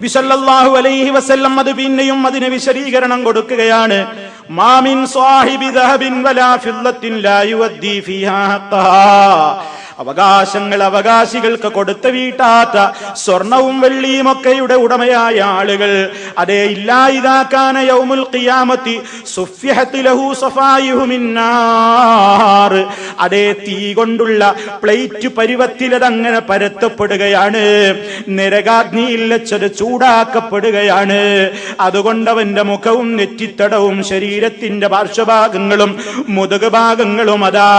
വിസല്ലല്ലാഹു അലൈഹി വസല്ലം അത് പിന്നെയും അതിന് വിശദീകരണം കൊടുക്കുകയാണ്. മാമിൻ സ്വാഹിബി ദഹബിൻ വലാ ഫില്ലത്തിൻ ലാ യുവദ്ദി ഫീഹാ ഹഖ്ഖഹാ അവകാശങ്ങൾ അവകാശികൾക്ക് കൊടുത്തു വീട്ടാത്ത സ്വർണവും വെള്ളിയും ഒക്കെയുടെ ഉടമയായ ആളുകൾ. അതേ ഇല്ലാ ഇതാക്കാന യൗമുൽ ഖിയാമത്തി അതേ തീ കൊണ്ടുള്ള പ്ലേറ്റ് പരുവത്തിലതങ്ങനെ പരത്തപ്പെടുകയാണ്. നരകാഗ്നിയിൽ വെച്ചത് ചൂടാക്കപ്പെടുകയാണ്. അതുകൊണ്ടവന്റെ മുഖവും നെറ്റിത്തടവും ശരീരത്തിന്റെ പാർശ്വഭാഗങ്ങളും മുതുക് ഭാഗങ്ങളും അതാ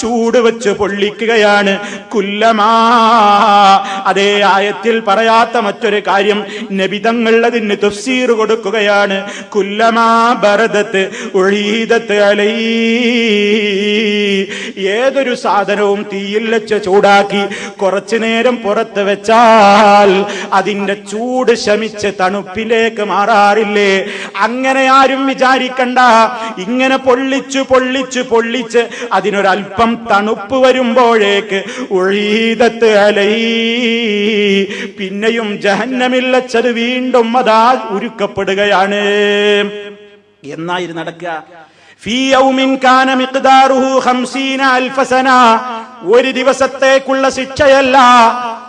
ചൂട് വെച്ച് പൊള്ളിക്കുകയാണ്. കുല്ലമാ. അതേ ആയത്തിൽ പറയാത്ത മറ്റൊരു കാര്യം നബിതങ്ങൾ അതിന് തഫ്സീർ കൊടുക്കുകയാണ്. കുല്ലമാ ഭരതത്ത് ഒഴീതത്ത് അലൈ. ഏതൊരു സാധനവും തീയിൽ വെച്ച് ചൂടാക്കി കുറച്ചു നേരം പുറത്ത് വെച്ചാൽ അതിന്റെ ചൂട് ശമിച്ച് തണുപ്പിലേക്ക് മാറാറില്ലേ? അങ്ങനെ ആരും വിചാരിക്കണ്ട. ഇങ്ങനെ പൊള്ളിച്ചു പൊള്ളിച്ചു പൊള്ളിച്ച് അതിനൊരൽപ്പം തണുപ്പ് വരുമ്പോഴേക്ക് ഒഴീതത്ത് അലൈ. പിന്നെയും ജഹന്നമില്ലച്ചത് വീണ്ടും അതാ ഉരുക്കപ്പെടുകയാണ്. എന്നായിരുന്നു നടക്കുക. ഫീ യൗമിൻ കാന മിഖ്ദാറുഹു 50000 സന ഒരു ദിവസത്തേക്കുള്ള ശിക്ഷയല്ല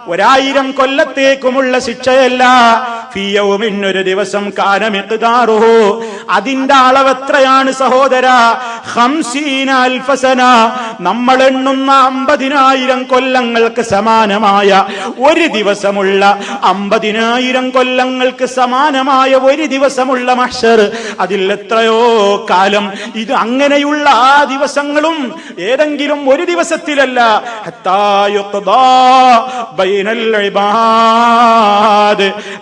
ഒരായിരം കൊല്ലത്തേക്കുമുള്ള ശിക്ഷയല്ല. ഫിയവും ഇന്നൊരു ദിവസം കാന മിഖ്ദാറുഹു. അതിന്റെ അളവ് എത്രയാണ് സഹോദര? ഹംസീന അൽഫസന. നമ്മൾ എണ്ണുന്ന അമ്പതിനായിരം കൊല്ലങ്ങൾക്ക് സമാനമായ ഒരു ദിവസമുള്ള അമ്പതിനായിരം കൊല്ലങ്ങൾക്ക് സമാനമായ ഒരു ദിവസമുള്ള മഷർ അതിൽ എത്രയോ കാലം ഇത് അങ്ങനെയുള്ള ആ ദിവസങ്ങളും ഏതെങ്കിലും ഒരു ദിവസത്തിലല്ല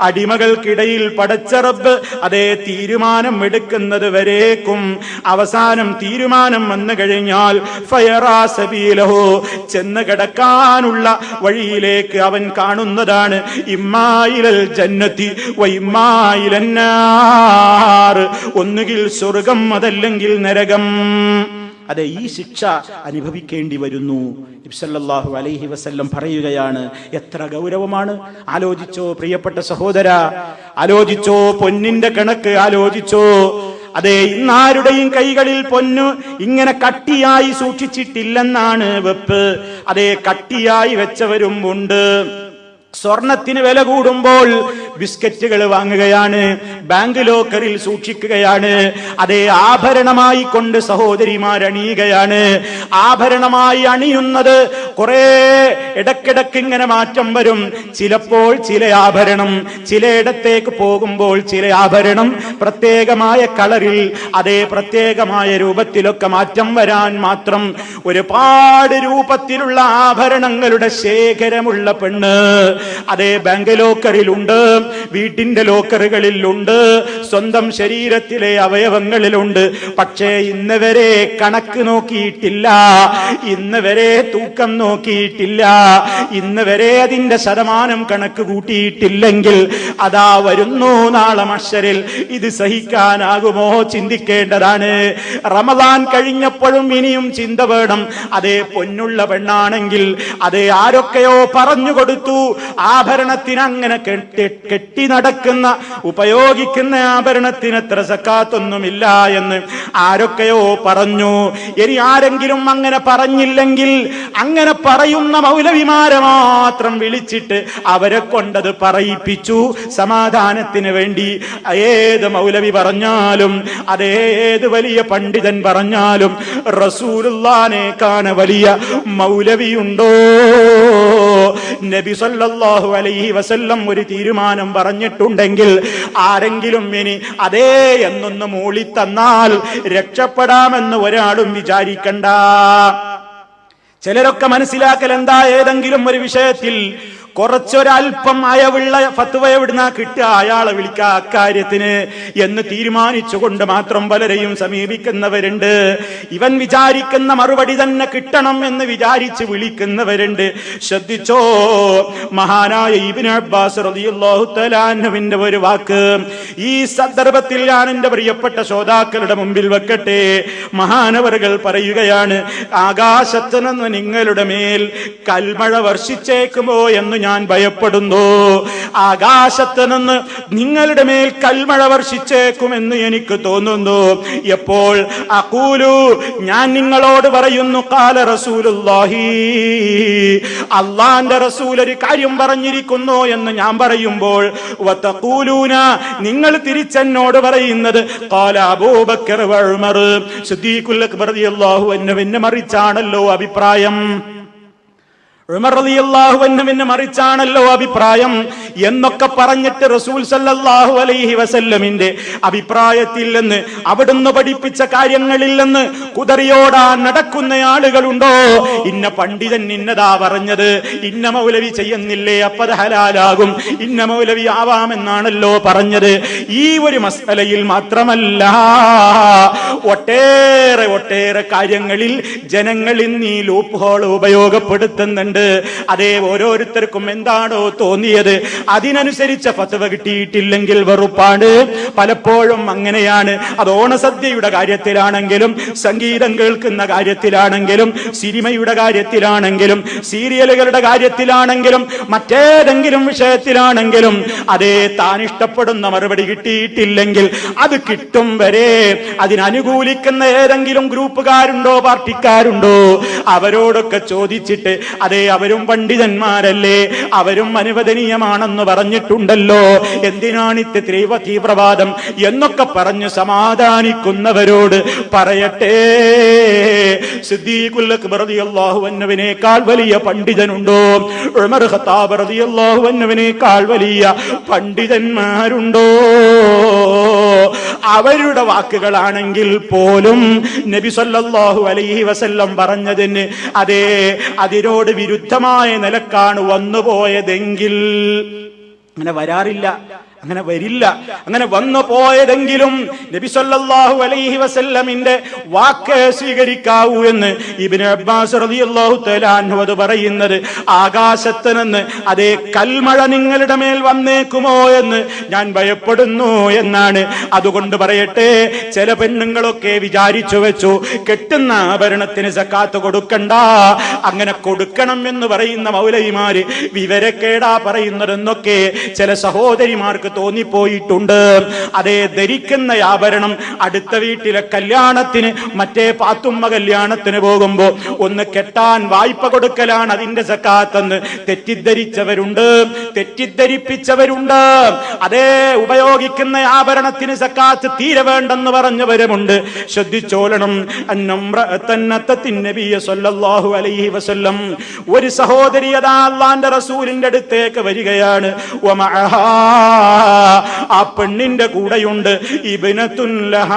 അടിമകൾക്കിടയിൽ പടച്ച റബ്ബ് അതേ തീരുമാനം എടുക്കുന്നത് വരേക്കും. അവസാനം തീരുമാനം വന്നു കഴിഞ്ഞാൽ ഫയറാ സബീലഹു. ചെന്ന് കിടക്കാനുള്ള വഴിയിലേക്ക് അവൻ കാണുന്നതാണ് ഇമ്മായിലൽ ജന്നത്തി വൈമായിലന്നാർ ഒന്നുകിൽ സ്വർഗം അതല്ലെങ്കിൽ നരകം. അതെ ഈ ശിക്ഷ അനുഭവിക്കേണ്ടി വരുന്നു. ഇബ്സല്ലാഹു അലൈഹി വസ്ല്ലം പറയുകയാണ് എത്ര ഗൗരവമാണ്. ആലോചിച്ചോ പ്രിയപ്പെട്ട സഹോദര ആലോചിച്ചോ പൊന്നിന്റെ കണക്ക് ആലോചിച്ചോ. അതെ ഇന്നാരുടെയും കൈകളിൽ പൊന്നു ഇങ്ങനെ കട്ടിയായി സൂക്ഷിച്ചിട്ടില്ലെന്നാണ് വെപ്പ്. അതെ കട്ടിയായി വെച്ചവരും ഉണ്ട്. സ്വർണത്തിന് വില കൂടുമ്പോൾ ബിസ്ക്കറ്റുകൾ വാങ്ങുകയാണ് ബാങ്ക് ലോക്കറിൽ സൂക്ഷിക്കുകയാണ് അതേ ആഭരണമായി കൊണ്ട് സഹോദരിമാർ അണിയുകയാണ്. ആഭരണമായി അണിയുന്നത് കുറെ ഇടക്കിടക്ക് ഇങ്ങനെ മാറ്റം വരും. ചിലപ്പോൾ ചില ആഭരണം ചിലയിടത്തേക്ക് പോകുമ്പോൾ ചില ആഭരണം പ്രത്യേകമായ കളറിൽ അതേ പ്രത്യേകമായ രൂപത്തിലൊക്കെ മാറ്റം വരാൻ മാത്രം ഒരുപാട് രൂപത്തിലുള്ള ആഭരണങ്ങളുടെ ശേഖരമുള്ള പെണ്ണ് അതേ ബാങ്ക് ലോക്കറിലുണ്ട് വീട്ടിന്റെ ലോക്കറുകളിലുണ്ട് സ്വന്തം ശരീരത്തിലെ അവയവങ്ങളിലുണ്ട്. പക്ഷേ ഇന്നവരെ കണക്ക് നോക്കിയിട്ടില്ല ഇന്നവരെ തൂക്കം നോക്കിയിട്ടില്ല ഇന്നവരെ അതിന്റെ ശതമാനം കണക്ക് കൂട്ടിയിട്ടില്ലെങ്കിൽ അതാ വരുന്നു നാളെ മഷരിൽ ഇത് സഹിക്കാനാകുമോ ചിന്തിക്കേണ്ടതാണ്. റമദാൻ കഴിഞ്ഞപ്പോഴും ഇനിയും ചിന്ത വേണം. അതേ പൊന്നുള്ള പെണ്ണാണെങ്കിൽ അതേ ആരൊക്കെയോ പറഞ്ഞു കൊടുത്തു ആഭരണത്തിന് അങ്ങനെ കെട്ടി കെട്ടി നടക്കുന്ന ഉപയോഗിക്കുന്ന ആഭരണത്തിന് എത്ര സക്കാത്തൊന്നുമില്ല എന്ന് ആരൊക്കെയോ പറഞ്ഞു. ഇനി ആരെങ്കിലും അങ്ങനെ പറഞ്ഞില്ലെങ്കിൽ അങ്ങനെ പറയുന്ന മൗലവിമാരെ മാത്രം വിളിച്ചിട്ട് അവരെ കൊണ്ടത് പറയിപ്പിച്ചു. സമാധാനത്തിന് വേണ്ടി ഏത് മൗലവി പറഞ്ഞാലും അതേത് വലിയ പണ്ഡിതൻ പറഞ്ഞാലും റസൂലുള്ളാനേക്കാണ് വലിയ മൗലവിയുണ്ടോ? നബി സല്ലല്ലാഹു അലൈഹി വസല്ലം ഒരു തീരുമാനം പറഞ്ഞിട്ടുണ്ടെങ്കിൽ ആരെങ്കിലും ഇനി അതേ എന്നൊന്ന് മൂളി തന്നാൽ രക്ഷപ്പെടാമെന്ന് ഒരാളും വിചാരിക്കണ്ട. ചിലരൊക്കെ മനസ്സിലാക്കൽ എന്താ? ഏതെങ്കിലും ഒരു വിഷയത്തിൽ കുറച്ചൊരൽപ്പം അയവുള്ള ഫത്വ എവിടുന്ന കിട്ടുക? അയാളെ വിളിക്കുക അക്കാര്യത്തിന് എന്ന് തീരുമാനിച്ചുകൊണ്ട് മാത്രം പലരെയും സമീപിക്കുന്നവരുണ്ട്. ഇവൻ വിചാരിക്കുന്ന മറുപടി തന്നെ കിട്ടണം എന്ന് വിചാരിച്ച് വിളിക്കുന്നവരുണ്ട്. ശ്രദ്ധിച്ചോ? മഹാനായ ഇബിൻ അബ്ബാസ് റളിയല്ലാഹു തആലാവിന്റെ ഒരു വാക്ക്. ഈ സന്ദർഭത്തിൽ ഞാൻ എന്റെ പ്രിയപ്പെട്ട ശ്രോതാക്കളുടെ മുമ്പിൽ വെക്കട്ടെ. മഹാനവറുകൾ പറയുകയാണ് ആകാശത്തു നിന്ന് നിങ്ങളുടെ മേൽ കൽമഴ വർഷിച്ചേക്കുമോ എന്ന് ഞാൻ ഭയപ്പെടുന്നു. ആകാശത്ത് നിന്ന് നിങ്ങളുടെ മേൽ കൽമഴ വർഷിച്ചേക്കുമെന്ന് എനിക്ക് തോന്നുന്നു. എപ്പോൾ? അക്കൂലു ഞാൻ നിങ്ങളോട് പറയുന്നു കാല റസൂലുല്ലാഹി അള്ളാന്റെ റസൂൽ ഒരു കാര്യം പറഞ്ഞിരിക്കുന്നു എന്ന് ഞാൻ പറയുമ്പോൾ വത്തഖൂലൂന നിങ്ങൾ തിരിച്ചെന്നോട് പറയുന്നത് കാല അബൂബക്കർ വഴുമർ സിദ്ദീഖുൽ അക്ബർ എന്നെ മറിച്ചാണല്ലോ അഭിപ്രായം. മറിച്ചാണല്ലോ അഭിപ്രായം എന്നൊക്കെ പറഞ്ഞിട്ട് റസൂൽ സല്ലാഹു അലൈഹി വസല്ലമിന്റെ അഭിപ്രായത്തിൽ നിന്ന് അവിടുന്ന് പഠിപ്പിച്ച കാര്യങ്ങളിൽ നിന്ന് കുതറിയോടാൻ നടക്കുന്ന ആളുകളുണ്ടോ? ഇന്ന പണ്ഡിതൻ ഇന്നതാ പറഞ്ഞത് ഇന്ന മൗലവി ചെയ്യുന്നില്ലേ അപ്പത് ഹലാലാകും ഇന്ന മൗലവി ആവാമെന്നാണല്ലോ പറഞ്ഞത്. ഈ ഒരു മസലയിൽ മാത്രമല്ല ഒട്ടേറെ ഒട്ടേറെ കാര്യങ്ങളിൽ ജനങ്ങൾ ഇന്ന് ഈ ലൂപ്പ് ഹോൾ ഉപയോഗപ്പെടുത്തുന്നുണ്ട്. അതേ ഓരോരുത്തർക്കും എന്താണോ തോന്നിയത്. അതിനനുസരിച്ച ഫത്വ കിട്ടിയിട്ടില്ലെങ്കിൽ വെറുപ്പാണ്. പലപ്പോഴും അങ്ങനെയാണ്. അത് ഓണസദ്യയുടെ കാര്യത്തിലാണെങ്കിലും സംഗീതം കേൾക്കുന്ന കാര്യത്തിലാണെങ്കിലും സിനിമയുടെ കാര്യത്തിലാണെങ്കിലും സീരിയലുകളുടെ കാര്യത്തിലാണെങ്കിലും മറ്റേതെങ്കിലും വിഷയത്തിലാണെങ്കിലും അതേ താൻ ഇഷ്ടപ്പെടുന്ന മറുപടി കിട്ടിയിട്ടില്ലെങ്കിൽ അത് കിട്ടും വരെ. അതിനനുകൂലിക്കുന്ന ഏതെങ്കിലും ഗ്രൂപ്പുകാരുണ്ടോ പാർട്ടിക്കാരുണ്ടോ? അവരോടൊക്കെ ചോദിച്ചിട്ട് അതേ അവരും പണ്ഡിതന്മാരല്ലേ? അവരും അനുവദനീയമാണെന്ന് പറഞ്ഞിട്ടുണ്ടല്ലോ. എന്തിനാണ് ഇത്ര തീവ്ര തീവ്രവാദം എന്നൊക്കെ പറഞ്ഞു സമാധാനിക്കുന്നവരോട് പറയട്ടെ. അൻഹുവിനേക്കാൾ വലിയ പണ്ഡിതനുണ്ടോ? ഉമർ ഖത്താബ് വലിയ പണ്ഡിതന്മാരുണ്ടോ? അവരുടെ വാക്കുകളാണെങ്കിൽ പോലും നബി സല്ലല്ലാഹു അലൈഹി വസല്ലം പറഞ്ഞതിന് അതേ അതിനോട് വിരുദ്ധമായ നിലക്കാണ് വന്നുപോയതെങ്കിൽ. അങ്ങനെ വരാറില്ല. അങ്ങനെ വരില്ല. അങ്ങനെ വന്നു പോയതെങ്കിലും സല്ലല്ലാഹു അലൈഹി വസല്ലമിന്റെ വാക്ക് സ്വീകരിക്കാവൂ എന്ന് ഇബ്നു അബ്ബാസ് റളിയല്ലാഹു അത് പറയുന്നത്. ആകാശത്ത് നിന്ന് അതേ കൽമഴ നിങ്ങളുടെ മേൽ വന്നേക്കുമോ എന്ന് ഞാൻ ഭയപ്പെടുന്നു എന്നാണ്. അതുകൊണ്ട് പറയട്ടെ ചില പെണ്ണുങ്ങളൊക്കെ വിചാരിച്ചു വെച്ചു കെട്ടുന്ന ആഭരണത്തിന് സക്കാത്ത് കൊടുക്കണ്ട അങ്ങനെ കൊടുക്കണം എന്ന് പറയുന്ന മൗലൈമാര് വിവരക്കേടാ പറയുന്നതെന്നൊക്കെ ചില സഹോദരിമാർക്ക് തോന്നിപ്പോയിട്ടുണ്ട്. അതേ ധരിക്കുന്ന ആഭരണം അടുത്ത വീട്ടിലെ കല്യാണത്തിന് മറ്റേ പാത്തുമ്മ കല്യാണത്തിന് പോകുമ്പോ ഒന്ന് കെട്ടാൻ വായ്പ കൊടുക്കലാണ് അതിന്റെ സക്കാത്തെന്ന് തെറ്റിദ്ധരിച്ചവരുണ്ട്. തെറ്റിദ്ധരിപ്പിച്ചവരുണ്ട്. അതേ ഉപയോഗിക്കുന്ന ആഭരണത്തിന് സക്കാത്ത് തീരെ വേണ്ടെന്ന് പറഞ്ഞവരുമുണ്ട്. ശ്രദ്ധിച്ചോളണം. അലൈഹി വസല്ലം. ഒരു സഹോദരി അതാ അള്ളാന്റെ റസൂലിന്റെ അടുത്തേക്ക് വരികയാണ്. ആ പെണ്ണിന്റെ കൂടെയുണ്ട് ഇബിനത്തുല്ലഹ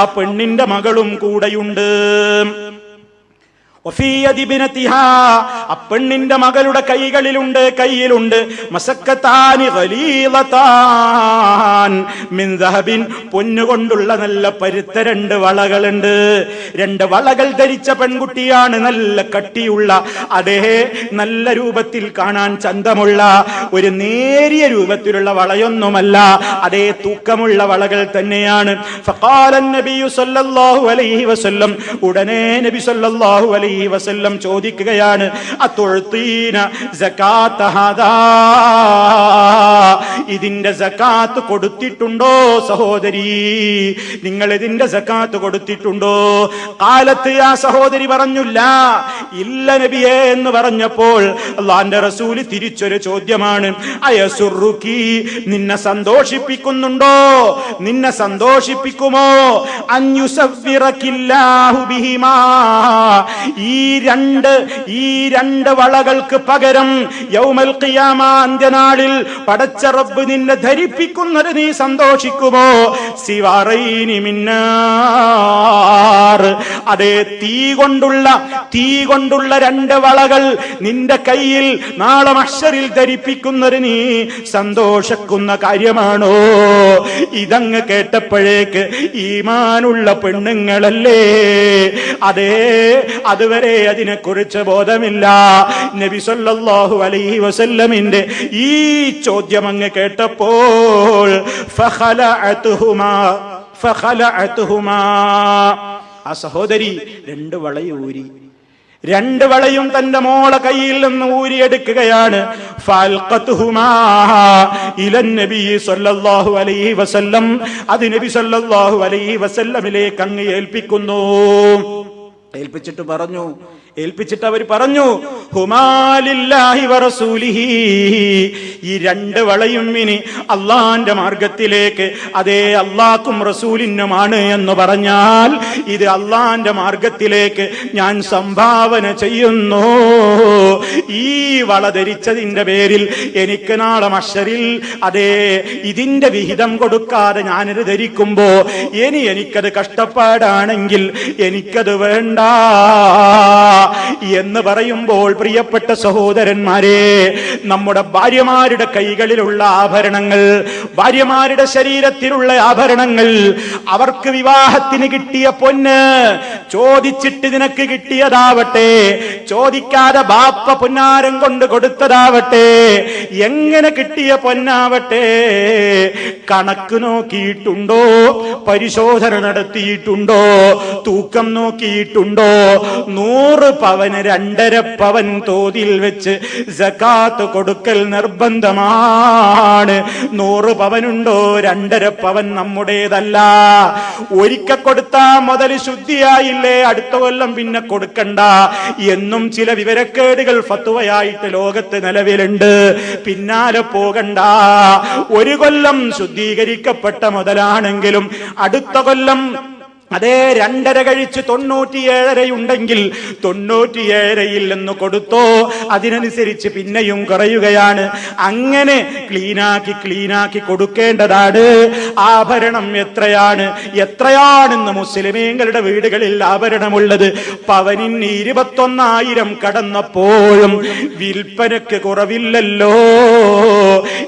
ആ പെണ്ണിന്റെ മകളും കൂടെയുണ്ട്. ആ പെണ്ണിന്റെ മകളുടെ കൈകളിലുണ്ട് കയ്യിലുണ്ട്. മസക്കത്താനി ഖലീലത്താൻ. മിൻ ദഹബിൻ പൊന്നുകൊണ്ടുള്ള നല്ല പരുത്ത രണ്ട് വളകളുണ്ട്. രണ്ട് വളകൾ ധരിച്ച പെൺകുട്ടിയാണ് നല്ല കട്ടിയുള്ള അതേ നല്ല രൂപത്തിൽ കാണാൻ ചന്തമുള്ള ഒരു നേരിയ രൂപത്തിലുള്ള വളയൊന്നുമല്ല അതേ തൂക്കമുള്ള വളകൾ തന്നെയാണ്. ഉടനെ നബി സല്ലല്ലാഹു അലൈഹി വസല്ലം ചോദിക്കുകയാണ് ഇതിന്റെ സക്കാത്ത് കൊടുത്തിട്ടുണ്ടോ സഹോദരി? നിങ്ങൾ ഇതിന്റെ സക്കാത്ത് കൊടുത്തിട്ടുണ്ടോ? കാലത്ത് ആ സഹോദരി പറഞ്ഞില്ല. ഇല്ല നബിയെ എന്ന് പറഞ്ഞപ്പോൾ അള്ളാന്റെ റസൂൽ തിരിച്ചൊരു ചോദ്യമാണ്. അയസുറുക്കി നിന്നെ സന്തോഷിപ്പിക്കുന്നുണ്ടോ? നിന്നെ സന്തോഷിപ്പിക്കുമോ? അഞ്ഞുസവ്വിറക്കില്ലാഹു ബിഹിമാ. ഈ രണ്ട് ഈ രണ്ട് വളകൾക്ക് പകരം യൗമൽ ഖിയാമ അന്ത്യനാളിൽ പടച്ച റബ്ബ് നിന്നെ ധരിപ്പിക്കുന്നത് നീ സന്തോഷിക്കുമോ? സിവാറൈനി മിന്നാർ. അതേ തീ കൊണ്ടുള്ള തീ കൊണ്ടുള്ള രണ്ട് വളകൾ നിന്റെ കയ്യിൽ നാളെ മഷറിൽ ധരിപ്പിക്കുന്നത് നീ സന്തോഷിക്കുന്ന കാര്യമാണോ? ഇതങ്ങ് കേട്ടപ്പോഴേക്ക് ഈമാനുള്ള പെണ്ണുങ്ങളല്ലേ? അതേ അതുവരെ അതിനെക്കുറിച്ച് ബോധമില്ല. നബി സല്ലല്ലാഹു അലൈഹി വസല്ലമിന്റെ ഈ ചോദ്യം അങ്ങ് കേട്ടപ്പോൾ ആ സഹോദരി രണ്ട് വളയൂരി. രണ്ട് വളയും തന്റെ മോളെ കയ്യിൽ നിന്ന് ഊരിയെടുക്കുകയാണ്. അത് നബി സല്ലല്ലാഹു അലൈഹി വസല്ലമിലേക്ക് അങ്ങ് ഏൽപ്പിക്കുന്നു. ഏൽപ്പിച്ചിട്ട് പറഞ്ഞു. ഏൽപ്പിച്ചിട്ട് അവർ പറഞ്ഞു ഈ രണ്ട് വളയും ഇനി അള്ളാന്റെ മാർഗത്തിലേക്ക് അതേ അള്ളാക്കും റസൂലിനുമാണ് എന്ന് പറഞ്ഞാൽ ഇത് അള്ളാന്റെ മാർഗത്തിലേക്ക് ഞാൻ സംഭാവന ചെയ്യുന്നു. ഈ വള ധരിച്ചതിന്റെ പേരിൽ എനിക്ക് നാളെ മഷറിൽ അതേ ഇതിന്റെ വിഹിതം കൊടുക്കാതെ ഞാനിത് ധരിക്കുമ്പോ ഇനി എനിക്കത് കഷ്ടപ്പാടാണെങ്കിൽ എനിക്കത് വേണ്ട. എന്ന് പറയുമ്പോൾ പ്രിയപ്പെട്ട സഹോദരന്മാരെ നമ്മുടെ ഭാര്യമാരുടെ കൈകളിലുള്ള ആഭരണങ്ങൾ ഭാര്യമാരുടെ ശരീരത്തിലുള്ള ആഭരണങ്ങൾ അവർക്ക് വിവാഹത്തിന് കിട്ടിയ പൊന്ന് ചോദിച്ചിട്ട് നിനക്ക് കിട്ടിയതാവട്ടെ ചോദിക്കാതെ ബാപ്പ പൊന്നാരം കൊണ്ട് കൊടുത്തതാവട്ടെ എങ്ങനെ കിട്ടിയ പൊന്നാവട്ടെ കണക്ക് നോക്കിയിട്ടുണ്ടോ പരിശോധന നടത്തിയിട്ടുണ്ടോ തൂക്കം നോക്കിയിട്ടുണ്ടോ നൂറ് പവന് രണ്ടര പവൻ തോതിൽ വെച്ച് സക്കാത്ത് കൊടുക്കൽ നിർബന്ധമാണ്. നൂറ് പവനുണ്ടോ? രണ്ടര പവൻ നമ്മുടേതല്ല. ഒരിക്ക കൊടുത്താ മുതൽ ശുദ്ധിയായില്ലേ? അടുത്ത കൊല്ലം പിന്നെ കൊടുക്കണ്ട. എന്നും ചില വിവരക്കേടുകൾ ഫത്തുവയായിട്ട് ലോകത്ത് നിലവിലുണ്ട്. പിന്നാലെ പോകണ്ട. ഒരു കൊല്ലം ശുദ്ധീകരിക്കപ്പെട്ട മുതലാണെങ്കിലും അടുത്ത കൊല്ലം അതേ രണ്ടര കഴിച്ച് തൊണ്ണൂറ്റിയേഴരയുണ്ടെങ്കിൽ തൊണ്ണൂറ്റിയേഴരയിൽ നിന്ന് കൊടുത്തോ. അതിനനുസരിച്ച് പിന്നെയും കുറയുകയാണ്. അങ്ങനെ ക്ലീനാക്കി ക്ലീനാക്കി കൊടുക്കേണ്ടതാണ്. ആഭരണം എത്രയാണ്? എത്രയാണെന്ന് മുസ്ലിമീങ്ങളുടെ വീടുകളിൽ ആഭരണമുള്ളത്. പവനിന് ഇരുപത്തൊന്നായിരം കടന്നപ്പോഴും വിൽപ്പനക്ക് കുറവില്ലല്ലോ.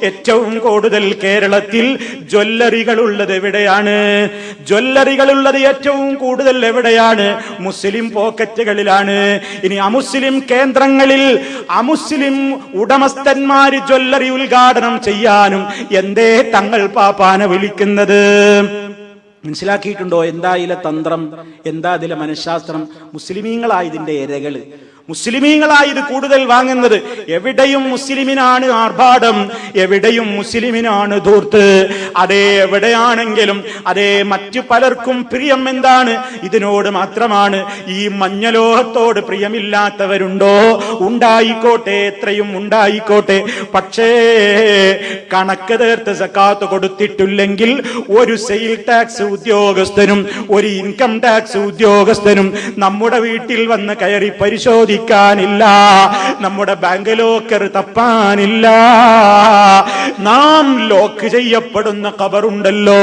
ഏറ്റവും കൂടുതൽ കേരളത്തിൽ ജ്വല്ലറികളുള്ളത് എവിടെയാണ്? ജ്വല്ലറികൾ ഉള്ളത് ഏറ്റവും കൂടുതൽ എവിടെയാണ്? മുസ്ലിം പോക്കറ്റുകളിലാണ്. ഇനി അമുസ്ലിം കേന്ദ്രങ്ങളിൽ അമുസ്ലിം ഉടമസ്ഥന്മാര് ജ്വല്ലറി ഉദ്ഘാടനം ചെയ്യാനും എന്തേ തങ്ങൾ പാപ്പാനെ വിളിക്കുന്നത്? മനസ്സിലാക്കിയിട്ടുണ്ടോ? എന്താ ഇതിലെ തന്ത്രം? എന്താ ഇതിലെ മനഃശാസ്ത്രം? മുസ്ലിമീങ്ങളായതിന്റെ ഇരകൾ. മുസ്ലിമീങ്ങളായി ഇത് കൂടുതൽ വാങ്ങുന്നത്. എവിടെയും മുസ്ലിമിനാണ് ആർഭാടം. എവിടെയും മുസ്ലിമിനാണ് ധൂർത്ത്. അതേ എവിടെയാണെങ്കിലും അതേ മറ്റു പലർക്കും പ്രിയം എന്താണ്? ഇതിനോട് മാത്രമാണ്. ഈ മഞ്ഞലോഹത്തോട് പ്രിയമില്ലാത്തവരുണ്ടോ? ഉണ്ടായിക്കോട്ടെ എത്രയും ഉണ്ടായിക്കോട്ടെ. പക്ഷേ കണക്ക് തീർത്ത് സക്കാത്ത് കൊടുത്തിട്ടില്ലെങ്കിൽ ഒരു സെയിൽ ടാക്സ് ഉദ്യോഗസ്ഥനും ഒരു ഇൻകം ടാക്സ് ഉദ്യോഗസ്ഥനും നമ്മുടെ വീട്ടിൽ വന്ന് കയറി പരിശോധിക്കാനില്ല നമ്മുടെ ബാങ്ക് ലോക്കർ തപ്പാനില്ല. നാം ലോക്ക് ചെയ്യപ്പെടുന്ന കബറുണ്ടല്ലോ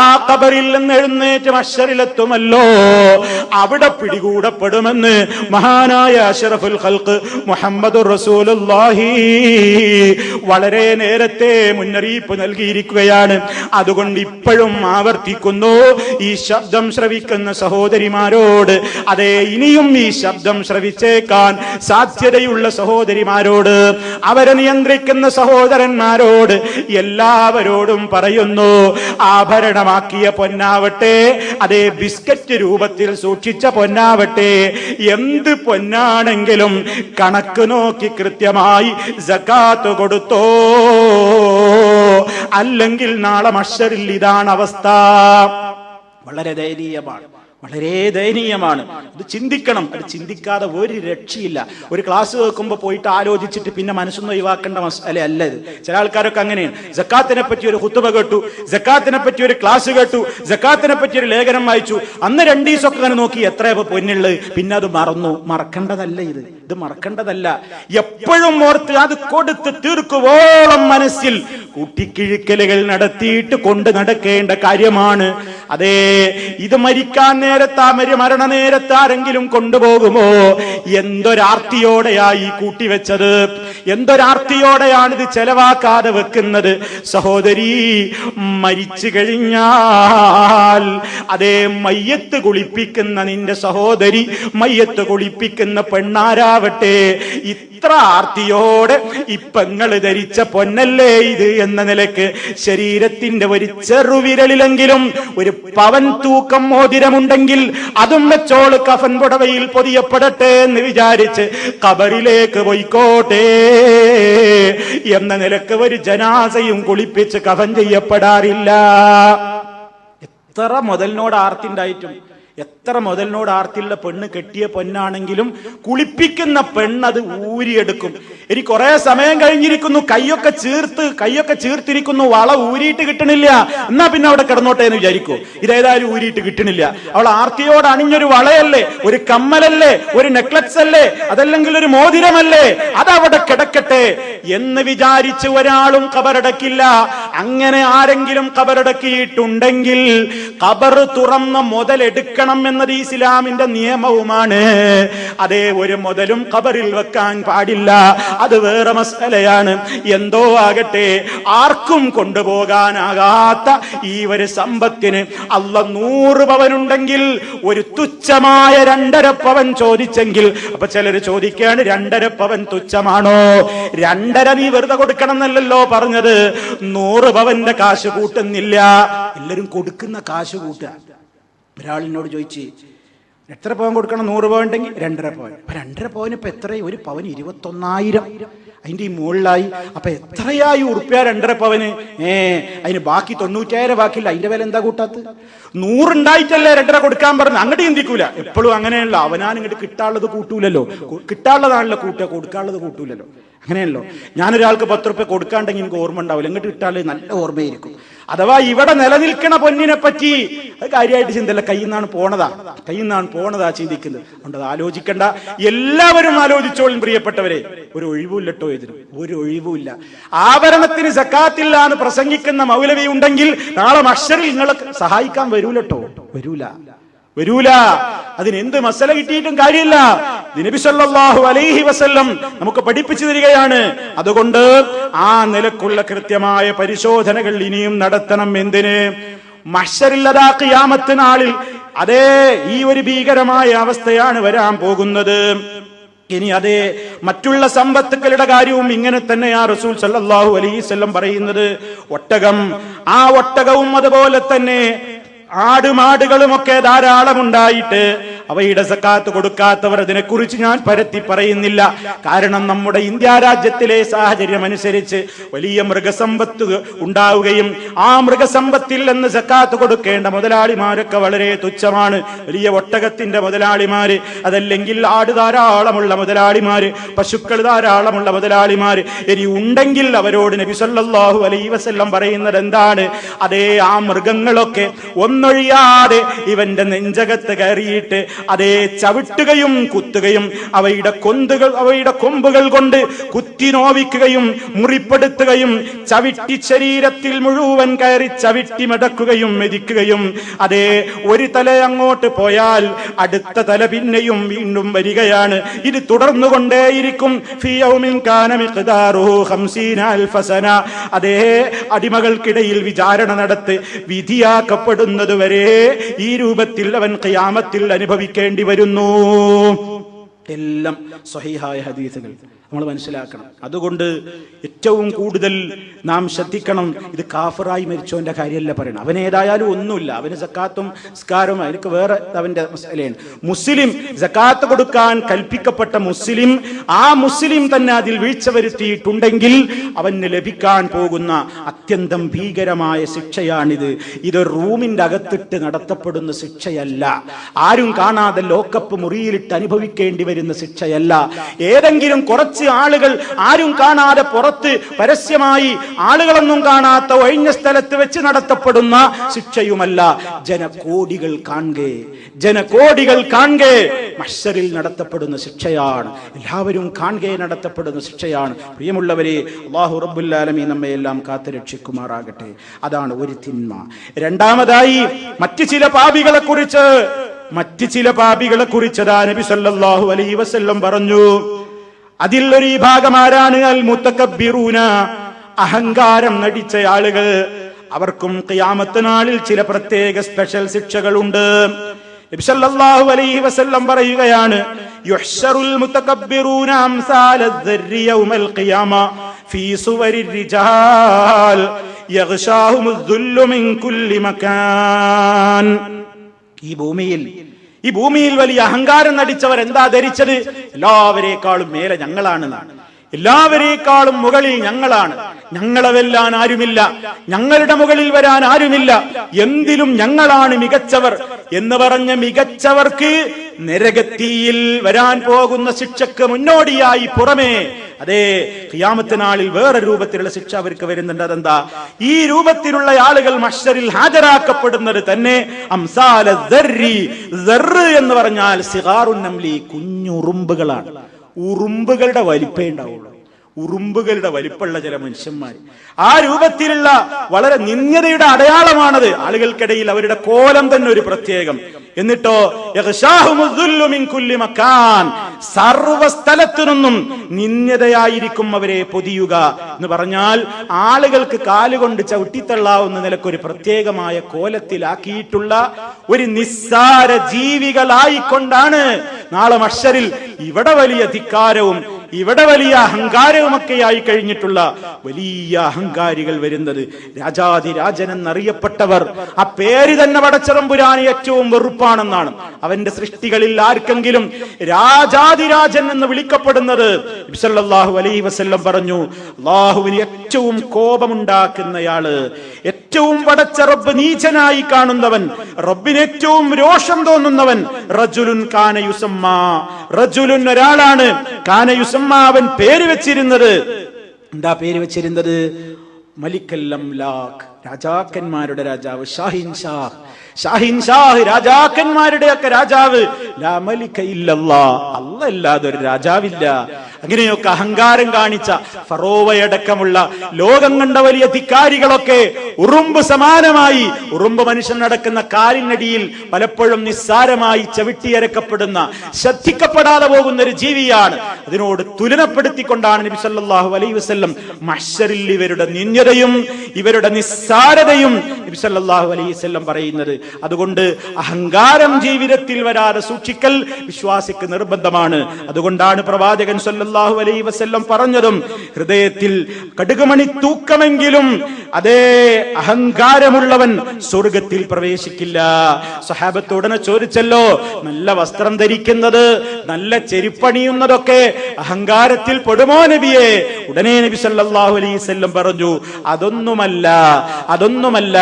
ആ കബറിൽ നിന്ന് എഴുന്നേറ്റ് മഷറിലെത്തുമല്ലോ അവിടെ പിടികൂടപ്പെടുമെന്ന് മഹാനായ അഷറഫുൽ ഖൽക്ക് മുഹമ്മദ് റസൂലുല്ലാഹി വളരെ നേരത്തെ മുന്നറിയിപ്പ് നൽകിയിരിക്കുകയാണ്. അതുകൊണ്ട് ഇപ്പോഴും ആവർത്തിക്കുന്നു ഈ ശബ്ദം ശ്രവിക്കുന്ന സഹോദരിമാരോട്. അതെ ഇനിയും ഈ ശബ്ദം ശ്രവിച്ചേക്കാൻ സാധ്യതയുള്ള സഹോദരിമാരോട് അവരെ നിയന്ത്രിക്കുന്ന സഹോദരന്മാരോട് എല്ലാവരോടും പറയുന്നു ആഭരണമാക്കിയ പൊന്നാവട്ടെ അതേ ബിസ്ക്കറ്റ് രൂപത്തിൽ സൂക്ഷിച്ച പൊന്നാവട്ടെ എന്ത് പൊന്നാണെങ്കിലും കണക്ക് നോക്കി കൃത്യമായി ജക്കാത്ത് കൊടുത്തോ. അല്ലെങ്കിൽ നാളെ മഷറിൽ ഇതാണ് അവസ്ഥ. വളരെ ദയനീയമാണ്. വളരെ ദയനീയമാണ്. അത് ചിന്തിക്കണം. അത് ചിന്തിക്കാതെ ഒരു രക്ഷയില്ല. ഒരു ക്ലാസ് കേൾക്കുമ്പോൾ പോയിട്ട് ആലോചിച്ചിട്ട് പിന്നെ മനസ്സൊന്നും ഒഴിവാക്കേണ്ട മസാല അല്ല ഇത്. ചില ആൾക്കാരൊക്കെ അങ്ങനെയാണ്. ജക്കാത്തിനെ പറ്റി ഒരു കുത്തുബ കേട്ടു. ജക്കാത്തിനെ പറ്റി ഒരു ക്ലാസ് കേട്ടു. ജക്കാത്തിനെ പറ്റി ഒരു ലേഖനം വായിച്ചു. അന്ന് രണ്ടു ദിവസമൊക്കെ അങ്ങനെ നോക്കി എത്ര പൊന്നുള്ളത് പിന്നെ അത് മറന്നു. മറക്കേണ്ടതല്ല ഇത്. ഇത് മറക്കേണ്ടതല്ല. എപ്പോഴും ഓർത്ത് അത് കൊടുത്ത് തീർക്കുവോളം മനസ്സിൽ കൂട്ടിക്കിഴിക്കലുകൾ നടത്തിയിട്ട് കൊണ്ട് നടക്കേണ്ട കാര്യമാണ്. അതേ ഇത് മരിക്കാൻ നേരത്ത് ആ മരി മരണ നേരത്ത് ആരെങ്കിലും കൊണ്ടുപോകുമോ? എന്തൊരാർത്തിയോടെയായി കൂട്ടിവെച്ചത് എന്തൊരാർത്തിയോടെയാണ് ഇത് ചെലവാക്കാതെ വെക്കുന്നത്? സഹോദരി മരിച്ചു കഴിഞ്ഞാൽ അതേ മയ്യത്ത് കുളിപ്പിക്കുന്ന നിന്റെ സഹോദരി മയ്യത്ത് കുളിപ്പിക്കുന്ന പെണ്ണാരാവട്ടെ. ഇത്ര ആർത്തിയോടെ ഇപ്പങ്ങൾ ധരിച്ച പൊന്നല്ലേ ഇത് എന്ന നിലയ്ക്ക് ശരീരത്തിന്റെ ഒരു ചെറുവിരലിലെങ്കിലും ഒരു പവൻ തൂക്കം മോതിരമുണ്ടെങ്കിൽ അതും വെച്ചോൾ കഫൻ പുടവയിൽ പൊതിയപ്പെടട്ടെ എന്ന് വിചാരിച്ച് കബറിലേക്ക് പോയിക്കോട്ടെ എന്ന നിലയ്ക്ക് ഒരു ജനാസയും കുളിപ്പിച്ച് കഫൻ ചെയ്യപ്പെടാറില്ല. എത്ര മുതലിനോട് ആർത്തിണ്ടായിട്ടും എത്ര മുതലിനോട് ആർത്തിയുള്ള പെണ്ണ് കെട്ടിയ പൊന്നാണെങ്കിലും കുളിപ്പിക്കുന്ന പെണ്ണത് ഊരിയെടുക്കും. ഇനി കുറെ സമയം കഴിഞ്ഞിരിക്കുന്നു കൈയൊക്കെ ചീർത്ത് കൈയൊക്കെ ചീർത്തിരിക്കുന്നു വള ഊരിയിട്ട് കിട്ടണില്ല. എന്നാ പിന്നെ അവിടെ കിടന്നോട്ടെ എന്ന് വിചാരിക്കൂ. ഇതേതായാലും ഊരിയിട്ട് കിട്ടണില്ല. അവൾ ആർത്തിയോട് അണിഞ്ഞൊരു വളയല്ലേ ഒരു കമ്മലല്ലേ ഒരു നെക്ലസ് അല്ലേ അതല്ലെങ്കിൽ ഒരു മോതിരമല്ലേ? അതവിടെ കിടക്കട്ടെ എന്ന് വിചാരിച്ച് ഒരാളും കബറടക്കില്ല അങ്ങനെ ആരെങ്കിലും കബറടക്കിയിട്ടുണ്ടെങ്കിൽ കബർ തുറന്ന മുതലെടുക്കണം. എന്നത് ഇസ്ലാമിന്റെ നിയമവുമാണ്. അതേ ഒരു മുതലും കബറിൽ വെക്കാൻ പാടില്ല. അത് വേറെ മസലയാണ്. എന്തോ ആകട്ടെ ആർക്കും കൊണ്ടുപോകാനാകാത്ത ഈ ഒരു സമ്പത്തിന് അല്ല നൂറ് പവനുണ്ടെങ്കിൽ ഒരു തുച്ഛമായ രണ്ടര പവൻ ചോദിച്ചെങ്കിൽ അപ്പൊ ചിലർ ചോദിക്കാണ് രണ്ടര പവൻ തുച്ഛമാണോ? രണ്ടര നീ വെറുതെ കൊടുക്കണം എന്നല്ലല്ലോ പറഞ്ഞത്. നൂറ് പവന്റെ കാശ് കൂട്ടുന്നില്ല. എല്ലാരും കൊടുക്കുന്ന കാശ് കൂട്ടുക. ഒരാളിനോട് ചോദിച്ച് എത്ര പവൻ കൊടുക്കണം? നൂറ് പവൻ ഉണ്ടെങ്കിൽ രണ്ടര പവൻ. അപ്പൊ രണ്ടര പവന് ഇപ്പൊ എത്രയും ഒരു പവൻ ഇരുപത്തൊന്നായിരം. അതിന്റെ ഈ മുകളിലായി. അപ്പൊ എത്രയായി ഉറുപ്പ്യ രണ്ടര പവന്? ഏ അതിന് ബാക്കി തൊണ്ണൂറ്റായിരം ബാക്കിയില്ല. അതിന്റെ വില എന്താ കൂട്ടാത്ത? നൂറുണ്ടായിട്ടല്ലേ രണ്ടര കൊടുക്കാൻ പറഞ്ഞു അങ്ങോട്ട് ചിന്തിക്കൂല. എപ്പോഴും അങ്ങനെയല്ല അവനാൻ ഇങ്ങോട്ട് കിട്ടാനുള്ളത് കൂട്ടൂലല്ലോ. കിട്ടാനുള്ളതാണല്ലോ കൂട്ടുക. കൊടുക്കാനുള്ളത് കൂട്ടൂലല്ലോ. അങ്ങനെയല്ലോ ഞാനൊരാൾക്ക് പത്ത് റുപ്യ കൊടുക്കാണ്ടെങ്കിൽ എനിക്ക് ഓർമ്മ ഉണ്ടാവില്ല. ഇങ്ങോട്ട് കിട്ടാൽ നല്ല ഓർമ്മയായിരിക്കും. അഥവാ ഇവിടെ നിലനിൽക്കണ പൊന്നിനെ പറ്റി അത് കാര്യമായിട്ട് ചിന്തല്ല കയ്യിൽ നിന്നാണ് പോണതാ. കയ്യിൽ നിന്നാണ് പോണതാ ചിന്തിക്കുന്നത്. അതുകൊണ്ട് അത് ആലോചിക്കണ്ട. എല്ലാവരും ആലോചിച്ചോളും പ്രിയപ്പെട്ടവരെ. ഒരു ഒഴിവുമില്ലട്ടോ ഇതിന് ഒരു ഒഴിവുമില്ല. ആഭരണത്തിന് സക്കാത്തില്ല എന്ന് പ്രസംഗിക്കുന്ന മൗലവി ഉണ്ടെങ്കിൽ നാളെ മഷറിൽ നിങ്ങളെ സഹായിക്കാൻ വരൂലട്ടോ? വരൂല. വരൂല. അതിന് എന്ത് മസല കിട്ടിയിട്ടും കാര്യമില്ല. നബി സല്ലല്ലാഹു അലൈഹി വസല്ലം നമുക്ക് പഠിപ്പിച്ചു തരികയാണ്. അതുകൊണ്ട് ആ നിലക്കുള്ള കൃത്യമായ പരിശോധനകൾ ഇനിയും നടത്തണം എന്തിന്? മഷറില്ലതാ ഖിയാമത്ത് നാളിൽ അതേ ഈ ഒരു ഭീകരമായ അവസ്ഥയാണ് വരാൻ പോകുന്നത്. ഇനി അതേ മറ്റുള്ള സമ്പത്തുക്കളുടെ കാര്യവും ഇങ്ങനെ തന്നെ ആ റസൂൽ സല്ലാഹു അലൈഹി വസല്ലം പറയുന്നത്. ഒട്ടകം ആ ഒട്ടകവും അതുപോലെ തന്നെ ആടുമാടുകളുമൊക്കെ ധാരാളം ഉണ്ടായിട്ട് അവയുടെ സക്കാത്ത് കൊടുക്കാത്തവർ അതിനെക്കുറിച്ച് ഞാൻ പരത്തി പറയുന്നില്ല. കാരണം നമ്മുടെ ഇന്ത്യ രാജ്യത്തിലെ സാഹചര്യം അനുസരിച്ച് വലിയ മൃഗസമ്പത്ത് ഉണ്ടാവുകയും ആ മൃഗസമ്പത്തിൽ നിന്ന് സക്കാത്ത് കൊടുക്കേണ്ട മുതലാളിമാരൊക്കെ വളരെ തുച്ഛമാണ്. വലിയ ഒട്ടകത്തിന്റെ മുതലാളിമാര് അതല്ലെങ്കിൽ ആട് ധാരാളമുള്ള മുതലാളിമാര് പശുക്കൾ ധാരാളമുള്ള മുതലാളിമാര് ഇനി ഉണ്ടെങ്കിൽ അവരോട് നബി സല്ലല്ലാഹു അലൈഹി വസല്ലം പറയുന്നത് എന്താണ്? അതേ ആ മൃഗങ്ങളൊക്കെ ഒന്നൊഴിയാതെ ഇവന്റെ നെഞ്ചകത്ത് കയറിയിട്ട് അതേ ചവിട്ടുകയും കുത്തുകയും അവയുടെ കൊന്തുകൾ അവയുടെ കൊമ്പുകൾ കൊണ്ട് കുത്തി നോവിക്കുകയും മുറിപ്പെടുത്തുകയും ചവിട്ടി ശരീരത്തിൽ മുഴുവൻ കയറി ചവിട്ടി മടക്കുകയും മെതിക്കുകയും. അതേ ഒരു തല അങ്ങോട്ട് പോയാൽ അടുത്ത തല പിന്നെയും വീണ്ടും വരികയാണ്. ഇത് തുടർന്നുകൊണ്ടേയിരിക്കും. അതേ അടിമകൾക്കിടയിൽ വിചാരണ നടത്ത് വിധിയാക്കപ്പെടുന്നതുവരെ ഈ രൂപത്തിൽ അവൻ ഖിയാമത്തിൽ അനുഭവിക്കേണ്ടി വരുന്നു. എല്ലാം സ്വഹീഹായ ഹദീസുകൾ. നമ്മൾ മനസ്സിലാക്കണം. അതുകൊണ്ട് ഏറ്റവും കൂടുതൽ നാം ശ്രദ്ധിക്കണം ഇത് കാഫറായി മരിച്ചവന്റെ കാര്യമല്ല പറയണം അവൻ ഏതായാലും ഒന്നുമില്ല. അവന് സക്കാത്തും സ്കാരവും അതിനൊക്കെ വേറെ അവന്റെ മസലയാണ്. മുസ്ലിം സക്കാത്ത് കൊടുക്കാൻ കൽപ്പിക്കപ്പെട്ട മുസ്ലിം ആ മുസ്ലിം തന്നെ അതിൽ വീഴ്ച വരുത്തിയിട്ടുണ്ടെങ്കിൽ അവന് ലഭിക്കാൻ പോകുന്ന അത്യന്തം ഭീകരമായ ശിക്ഷയാണിത്. ഇത് റൂമിന്റെ അകത്തിട്ട് നടത്തപ്പെടുന്ന ശിക്ഷയല്ല. ആരും കാണാതെ ലോക്കപ്പ് മുറിയിലിട്ട് അനുഭവിക്കേണ്ടി വരുന്ന ശിക്ഷയല്ല. ഏതെങ്കിലും കുറച്ച് ആളുകൾ ആരും കാണാതെ പുറത്ത് പരസ്യമായി ആളുകളൊന്നും കാണാത്ത ഒഴിഞ്ഞ സ്ഥലത്ത് വെച്ച് നടത്തപ്പെടുന്ന ശിക്ഷയുമല്ല. ജനകോടികൾ കാണുകെ ജനകോടികൾ കാണുകെ. മഷറിൽ നടത്തപ്പെടുന്ന ശിക്ഷയാണ്. എല്ലാവരും കാണുകെ നടത്തപ്പെടുന്ന ശിക്ഷയാണ്. പ്രിയമുള്ളവരെ അള്ളാഹു റബ്ബുല്ലാലമി നമ്മെ എല്ലാം കാത്തു രക്ഷിക്കുമാറാകട്ടെ. അതാണ് ഒരു തിന്മ. രണ്ടാമതായി മറ്റു ചില പാപികളെ കുറിച്ച് മറ്റ് ചില പാപികളെ കുറിച്ചതാ നബി സല്ലല്ലാഹു അലൈഹി വസല്ലം പറഞ്ഞു. അതിൽ ഒരു വിഭാഗം ആരാണ് അൽ മുത്തക്കബിറൂന അഹങ്കാരം നടിച്ച ആളുകൾ. അവർക്കും കിയാമത്ത് നാളിൽ ചില പ്രത്യേക സ്പെഷ്യൽ ശിക്ഷകളുണ്ട്. നബിസല്ലാഹു അലൈഹി വസല്ലം പറയുകയാണ് യുഹ്ശറുൽ ഫീ സുവരിർ റിജാൽ മിൻ കുല്ലി ഈ ഭൂമിയിൽ ഈ ഭൂമിയിൽ വലിയ അഹങ്കാരം നടിച്ചവർ എന്താ ധരിച്ചത്? എല്ലാവരേക്കാളും മേലെ ഞങ്ങളാണെന്നാണ്. എല്ലാവരേക്കാളും മുകളിൽ ഞങ്ങളാണ്. ഞങ്ങളെ വെല്ലാൻ ആരുമില്ല. ഞങ്ങളുടെ മുകളിൽ വരാൻ ആരുമില്ല. എന്തിലും ഞങ്ങളാണ് മികച്ചവർ എന്ന് പറഞ്ഞ മികച്ചവർക്ക് നരകത്തിയിൽ വരാൻ പോകുന്ന ശിക്ഷക്ക് മുന്നോടിയായി പുറമേ അതെ ഖിയാമത്ത് നാളിൽ വേറെ രൂപത്തിലുള്ള ശിക്ഷ അവർക്ക് വരുന്നുണ്ട്. അതെന്താ? ഈ രൂപത്തിലുള്ള ആളുകൾ മഷറിൽ ഹാജരാക്കപ്പെടുന്നത് തന്നെ എന്ന് പറഞ്ഞാൽ സിഗാറുന്നംലി കുഞ്ഞുറുമ്പുകളാണ്. ഉറുമ്പുകളുടെ വലിപ്പേ ഉണ്ടാവുള്ളൂ. ഉറുമ്പുകളുടെ വലിപ്പുള്ള ചില മനുഷ്യന്മാർ ആ രൂപത്തിലുള്ള വളരെ നിന്ദ്യതയുടെ അടയാളമാണത് ആളുകൾക്കിടയിൽ അവരുടെ കോലം തന്നെ ഒരു പ്രത്യേകം. എന്നിട്ടോ സർവസ്ഥലത്തു നിന്നും നിന്ദ്യതയായിരിക്കും അവരെ പൊതിയുക എന്ന് പറഞ്ഞാൽ ആളുകൾക്ക് കാലുകൊണ്ട് ചവിട്ടിത്തള്ളാവുന്ന നിലക്കൊരു പ്രത്യേകമായ കോലത്തിലാക്കിയിട്ടുള്ള ഒരു നിസ്സാര ജീവികളായിക്കൊണ്ടാണ് നാളെ മഷറിൽ ഇവിടെ വലിയ ധിക്കാരവും ഇവിടെ വലിയ അഹങ്കാരവുമൊക്കെ ആയി കഴിഞ്ഞിട്ടുള്ള വലിയ അഹങ്കാരികൾ വരുന്നത് രാജാതിരാജൻ എന്നറിയപ്പെട്ടവർ ആ പേര് തന്നെ പടച്ചറമ്പുരാൻ ഏറ്റവും വെറുപ്പാണെന്നാണ്. അവന്റെ സൃഷ്ടികളിൽ ആർക്കെങ്കിലും രാജാതിരാജൻ എന്ന് വിളിക്കപ്പെടുന്നത് അലൈഹി വസല്ലം പറഞ്ഞു അള്ളാഹുവിന് ഏറ്റവും കോപമുണ്ടാക്കുന്നയാൾ ഏറ്റവും വടച്ച റബ്ബ് നീചനായി കാണുന്നവൻ റബ്ബിന് ഏറ്റവും രോഷം തോന്നുന്നവൻ റജുലുൻ കാനയുസമ്മ. റജുലുൻ ഒരാളാണ്. കാനയുസമ്മ അവൻ പേര് വെച്ചിരുന്നത് എന്താ പേര് വെച്ചിരുന്നത്? മലിക്കല്ലം ലാഖ്. രാജാക്കന്മാരുടെ രാജാവ് ഷാഹിൻ ഷാഹ് ഷാഹിൻ ഷാഹ് രാജാക്കന്മാരുടെ ഒക്കെ രാജാവ്. ലാ മലിക ഇല്ലല്ലാ. അല്ലല്ലാതെ ഒരു രാജാവില്ല. അങ്ങനെയൊക്കെ അഹങ്കാരം കാണിച്ച ഫറോവയടക്കമുള്ള ലോകം കണ്ട വലിയ ധിക്കാരികളൊക്കെ ഉറുമ്പ് സമാനമായി ഉറുമ്പ് മനുഷ്യൻ നടക്കുന്ന കാലിനടിയിൽ പലപ്പോഴും നിസ്സാരമായി ചവിട്ടിയരക്കപ്പെടുന്ന ശ്രദ്ധിക്കപ്പെടാതെ പോകുന്ന ഒരു ജീവിയാണ്. അതിനോട് തുലനപ്പെടുത്തിക്കൊണ്ടാണ് നബി സല്ലല്ലാഹു അലൈഹി വസല്ലം മഹ്ശറിൽ ഇവരുടെ നിന്യതയും ഇവരുടെ നിസ്സാരതയും നബി സല്ലല്ലാഹു അലൈഹി വസല്ലം പറയുന്നത്. അതുകൊണ്ട് അഹങ്കാരം ജീവിതത്തിൽ വരാതെ സൂക്ഷിക്കൽ വിശ്വാസിക്ക് നിർബന്ധമാണ്. അതുകൊണ്ടാണ് പ്രവാചകൻ സല്ലല്ലാഹു അലൈഹി വസല്ലം പറഞ്ഞതും ഹൃദയത്തിൽ കടുകുമണി തൂക്കമെങ്കിലും അതേ അഹങ്കാരമുള്ളവൻ സ്വർഗത്തിൽ പ്രവേശിക്കില്ല. സഹാബത്തോടനെ ചോദിച്ചല്ലോ നല്ല വസ്ത്രം ധരിക്കുന്നത് നല്ല ചെരുപ്പണിയുന്നതൊക്കെ അഹങ്കാരത്തിൽ പെടുമോ നബിയെ? ഉടനെ നബി സല്ലല്ലാഹു അലൈഹി വസല്ലം പറഞ്ഞു അതൊന്നുമല്ല അതൊന്നുമല്ല.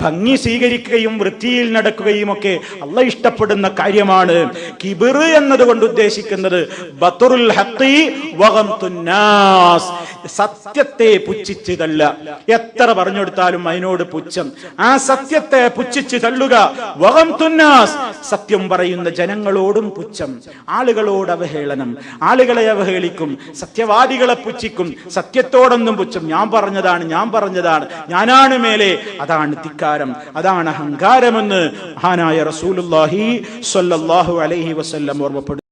ഭംഗി സ്വീകരിക്കുകയും വൃത്തിയിൽ നടക്കുകയും ഒക്കെ അല്ല ഇഷ്ടപ്പെടുന്ന കാര്യമാണ്. കിബിർ എന്നതുകൊണ്ട് ഉദ്ദേശിക്കുന്നത് ബത്തുറുൽ നാസ്. സത്യത്തെ പുച്ഛിച്ച് തല്ല എത്ര പറഞ്ഞു കൊടുത്താലും അതിനോട് പുച്ഛം. ആ സത്യത്തെ പുച്ഛിച്ച് തള്ളുക സത്യം പറയുന്ന ജനങ്ങളോടും പുച്ഛം. ആളുകളോട് അവഹേളനം. ആളുകളെ അവഹേളിക്കും. സത്യവാദികളെ പുച്ഛിക്കും. സത്യത്തോടൊന്നും പുച്ഛം. ഞാൻ പറഞ്ഞതാണ് ഞാൻ പറഞ്ഞതാണ്. ഞാനാണ് മേലെ. അതാണ് ധിക്കാരം. അതാണ് അഹങ്കാരമെന്ന് മഹാനായ റസൂലുള്ളാഹി സ്വല്ലല്ലാഹു അലൈഹി വസല്ലം ഓർമ്മപ്പെടുത്തി